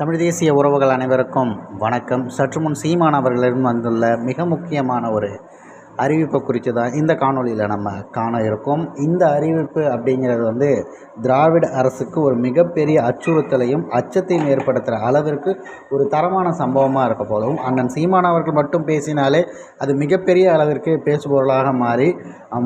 தமிழ் தேசிய உறவுகள் அனைவருக்கும் வணக்கம். சற்று முன் சீமான் அவர்களிடம் வந்துள்ள மிக முக்கியமான ஒரு அறிவிப்பை குறித்து தான் இந்த காணொளியில் நம்ம காண இருக்கோம். இந்த அறிவிப்பு அப்படிங்கிறது வந்து திராவிட அரசுக்கு ஒரு மிகப்பெரிய அச்சுறுத்தலையும் அச்சத்தையும் ஏற்படுத்துகிற அளவிற்கு ஒரு தரமான சம்பவமாக இருக்க போதும். அண்ணன் சீமான் அவர்கள் மட்டும் பேசினாலே அது மிகப்பெரிய அளவிற்கு பேசுபொருளாக மாறி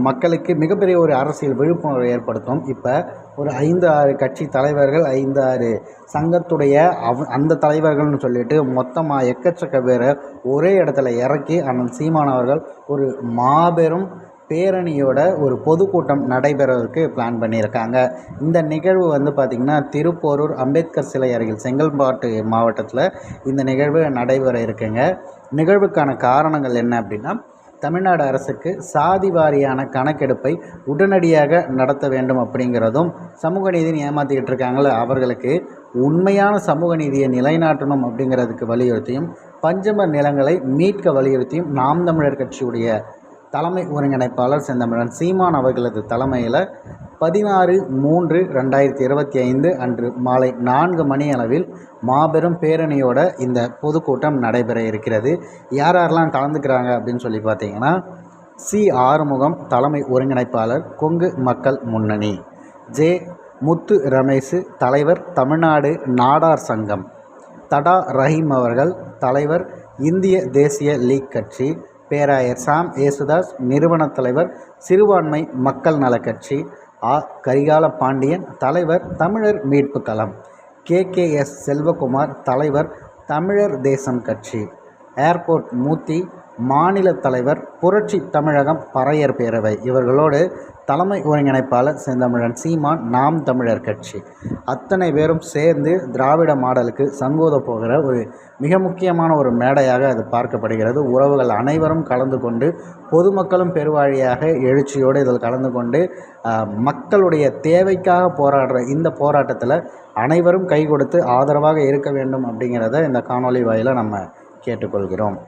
மக்களுக்கு மிகப்பெரிய ஒரு அரசியல் விழிப்புணர்வை ஏற்படுத்தும். இப்போ ஒரு ஐந்து ஆறு கட்சி தலைவர்கள் ஐந்து ஆறு சங்கத்துடைய அவ் அந்த தலைவர்கள்னு சொல்லிட்டு மொத்தமாக எக்கச்சக்க பேரை ஒரே இடத்துல இறக்கி அண்ணன் சீமான் அவர்கள் ஒரு மாபெரும் பேரணியோட ஒரு பொதுக்கூட்டம் நடைபெறதுக்கு பிளான் பண்ணியிருக்காங்க. இந்த நிகழ்வு வந்து பார்த்திங்கன்னா திருப்போரூர் அம்பேத்கர் சிலை அருகில் செங்கல்பாட்டு மாவட்டத்தில் இந்த நிகழ்வு நடைபெற இருக்குங்க. நிகழ்வுக்கான காரணங்கள் என்ன அப்படின்னா தமிழ்நாடு அரசுக்கு சாதி வாரியான கணக்கெடுப்பை உடனடியாக நடத்த வேண்டும் அப்படிங்கிறதும் சமூக நீதினு ஏமாற்றிக்கிட்டு இருக்காங்களே அவர்களுக்கு உண்மையான சமூக நீதியை நிலைநாட்டணும் அப்படிங்கிறதுக்கு வலியுறுத்தியும் பஞ்சம நிலங்களை மீட்க வலியுறுத்தியும் நாம் தமிழர் கட்சியுடைய தலைமை ஒருங்கிணைப்பாளர் செந்தமிழன். சீமான் அவர்களது தலைமையில் பதினாறு மூன்று ரெண்டாயிரத்தி இருபத்தி ஐந்து அன்று மாலை நான்கு மணி அளவில் மாபெரும் பேரணியோட இந்த பொதுக்கூட்டம் நடைபெற இருக்கிறது. யார் யாரெல்லாம் கலந்துக்கிறாங்க அப்படின்னு சொல்லி பார்த்தீங்கன்னா சி. ஆறுமுகம் தலைமை ஒருங்கிணைப்பாளர் கொங்கு மக்கள் முன்னணி ஜே. முத்து ரமேஷ் தலைவர் தமிழ்நாடு நாடார் சங்கம் தடா ரஹீம் அவர்கள் தலைவர் இந்திய தேசிய லீக் கட்சி பேராயர் சாம் ஏசுதாஸ் நிறுவனத் தலைவர் சிறுபான்மை மக்கள் நலக் கட்சி ஆ கரிகால பாண்டியன் தலைவர் தமிழர் மீட்பு களம் கே கே எஸ் செல்வகுமார் தலைவர் தமிழர் தேசம் கட்சி. ஏர்போர்ட் மூர்த்தி மாநில தலைவர் புரட்சி தமிழகம் பறையர் பேரவை. இவர்களோடு தலைமை ஒருங்கிணைப்பாளர் செந்தமிழன் சீமான் நாம் தமிழர் கட்சி. அத்தனை பேரும் சேர்ந்து திராவிட மாடலுக்கு சங்கோத போகிற ஒரு மிக முக்கியமான ஒரு மேடையாக அது பார்க்கப்படுகிறது. உறவுகள் அனைவரும் கலந்து கொண்டு பொதுமக்களும் பெருவாழியாக எழுச்சியோடு இதில் கலந்து கொண்டு மக்களுடைய தேவைக்காக போராடுற இந்த போராட்டத்தில் அனைவரும் கை கொடுத்து ஆதரவாக இருக்க வேண்டும் அப்படிங்கிறத இந்த காணொளி வாயிலாக நம்ம கேட்டுக்கொள்கிறோம்.